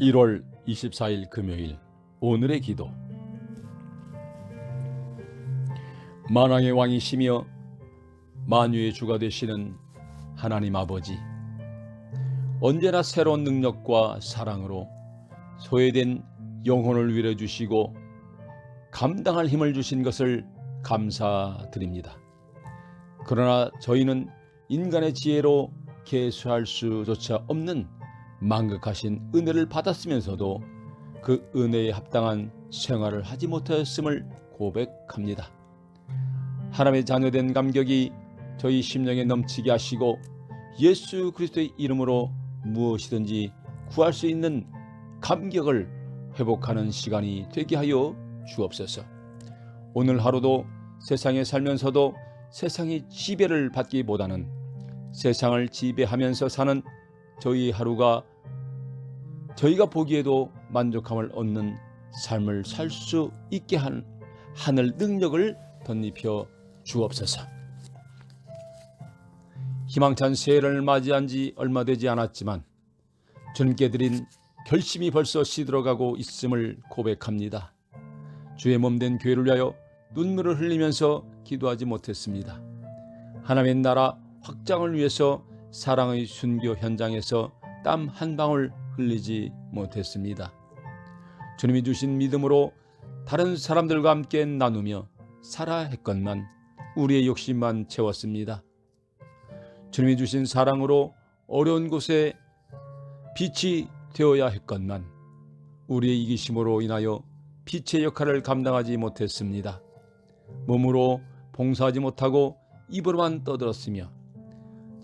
1월 24일 금요일 오늘의 기도 만왕의 왕이시며 만유의 주가 되시는 하나님 아버지 언제나 새로운 능력과 사랑으로 소외된 영혼을 위해 주시고 감당할 힘을 주신 것을 감사드립니다. 그러나 저희는 인간의 지혜로 계수할 수조차 없는 망극하신 은혜를 받았으면서도 그 은혜에 합당한 생활을 하지 못하였음을 고백합니다. 하나님의 자녀된 감격이 저희 심령에 넘치게 하시고 예수 그리스도의 이름으로 무엇이든지 구할 수 있는 감격을 회복하는 시간이 되게 하여 주옵소서. 오늘 하루도 세상에 살면서도 세상의 지배를 받기보다는 세상을 지배하면서 사는 저희 하루가 저희가 보기에도 만족함을 얻는 삶을 살 수 있게 한 하늘 능력을 덧입혀 주옵소서. 희망찬 새해를 맞이한 지 얼마 되지 않았지만 주님께 드린 결심이 벌써 시들어가고 있음을 고백합니다. 주의 몸된 교회를 위하여 눈물을 흘리면서 기도하지 못했습니다. 하나님의 나라 확장을 위해서 사랑의 순교 현장에서 땀 한 방울 흘리지 못했습니다. 주님이 주신 믿음으로 다른 사람들과 함께 나누며 살아 했건만 우리의 욕심만 채웠습니다. 주님이 주신 사랑으로 어려운 곳에 빛이 되어야 했건만 우리의 이기심으로 인하여 빛의 역할을 감당하지 못했습니다. 몸으로 봉사하지 못하고 입으로만 떠들었으며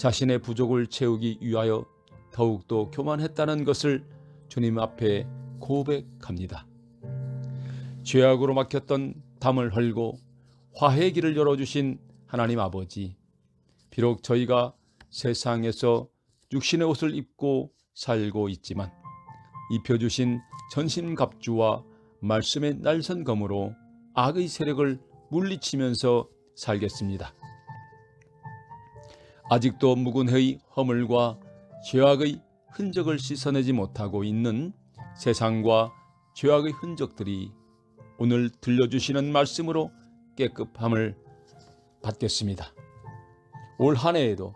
자신의 부족을 채우기 위하여 더욱더 교만했다는 것을 주님 앞에 고백합니다. 죄악으로 막혔던 담을 헐고 화해의 길을 열어주신 하나님 아버지, 비록 저희가 세상에서 육신의 옷을 입고 살고 있지만 입혀주신 전신갑주와 말씀의 날선검으로 악의 세력을 물리치면서 살겠습니다. 아직도 묵은해의 허물과 죄악의 흔적을 씻어내지 못하고 있는 세상과 죄악의 흔적들이 오늘 들려주시는 말씀으로 깨끗함을 받겠습니다. 올 한 해에도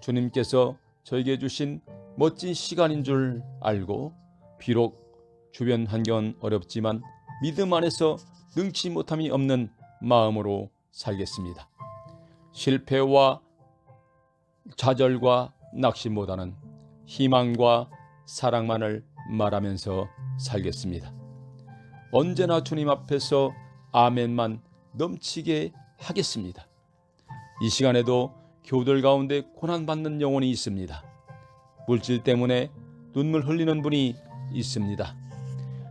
주님께서 저에게 주신 멋진 시간인 줄 알고 비록 주변 환경은 어렵지만 믿음 안에서 능치 못함이 없는 마음으로 살겠습니다. 실패와 좌절과 낙심보다는 희망과 사랑만을 말하면서 살겠습니다. 언제나 주님 앞에서 아멘만 넘치게 하겠습니다. 이 시간에도 교들 가운데 고난받는 영혼이 있습니다. 물질 때문에 눈물 흘리는 분이 있습니다.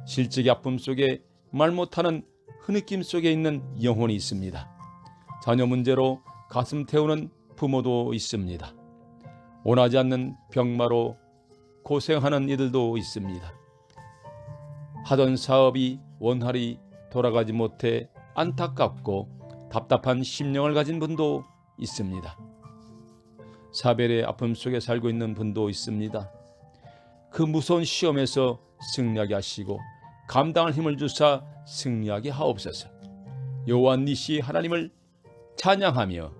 실직의 아픔 속에 말 못하는 흐느낌 속에 있는 영혼이 있습니다. 자녀 문제로 가슴 태우는 부모도 있습니다. 원하지 않는 병마로 고생하는 이들도 있습니다. 하던 사업이 원활히 돌아가지 못해 안타깝고 답답한 심령을 가진 분도 있습니다. 사별의 아픔 속에 살고 있는 분도 있습니다. 그 무서운 시험에서 승리하게 하시고 감당할 힘을 주사 승리하게 하옵소서. 여호와 니시 하나님을 찬양하며